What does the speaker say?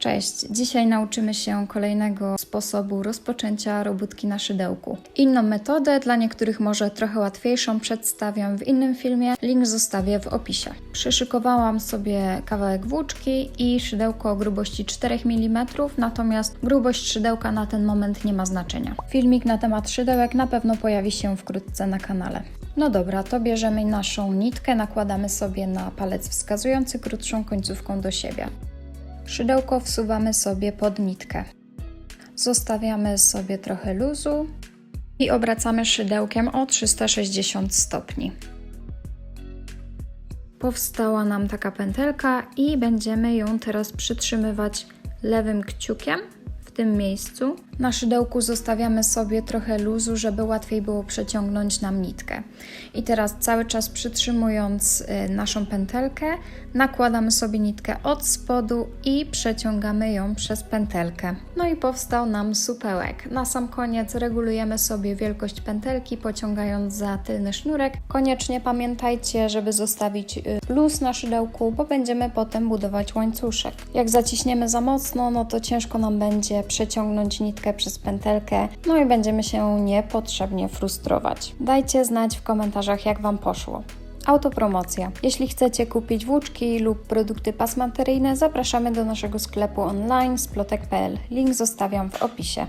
Cześć! Dzisiaj nauczymy się kolejnego sposobu rozpoczęcia robótki na szydełku. Inną metodę, dla niektórych może trochę łatwiejszą, przedstawiam w innym filmie. Link zostawię w opisie. Przyszykowałam sobie kawałek włóczki i szydełko grubości 4 mm, natomiast grubość szydełka na ten moment nie ma znaczenia. Filmik na temat szydełek na pewno pojawi się wkrótce na kanale. No dobra, to bierzemy naszą nitkę, nakładamy sobie na palec wskazujący krótszą końcówką do siebie. Szydełko wsuwamy sobie pod nitkę. Zostawiamy sobie trochę luzu i obracamy szydełkiem o 360 stopni. Powstała nam taka pętelka i będziemy ją teraz przytrzymywać lewym kciukiem w tym miejscu. Na szydełku zostawiamy sobie trochę luzu, żeby łatwiej było przeciągnąć nam nitkę. I teraz cały czas przytrzymując y, naszą pętelkę, nakładamy sobie nitkę od spodu i przeciągamy ją przez pętelkę. No i powstał nam supełek. Na sam koniec regulujemy sobie wielkość pętelki, pociągając za tylny sznurek. Koniecznie pamiętajcie, żeby zostawić y, luz na szydełku, bo będziemy potem budować łańcuszek. Jak zaciśniemy za mocno, no to ciężko nam będzie przeciągnąć nitkę przez pętelkę, no i będziemy się niepotrzebnie frustrować. Dajcie znać w komentarzach, jak Wam poszło. Autopromocja. Jeśli chcecie kupić włóczki lub produkty pasmateryjne, zapraszamy do naszego sklepu online splotek.pl. Link zostawiam w opisie.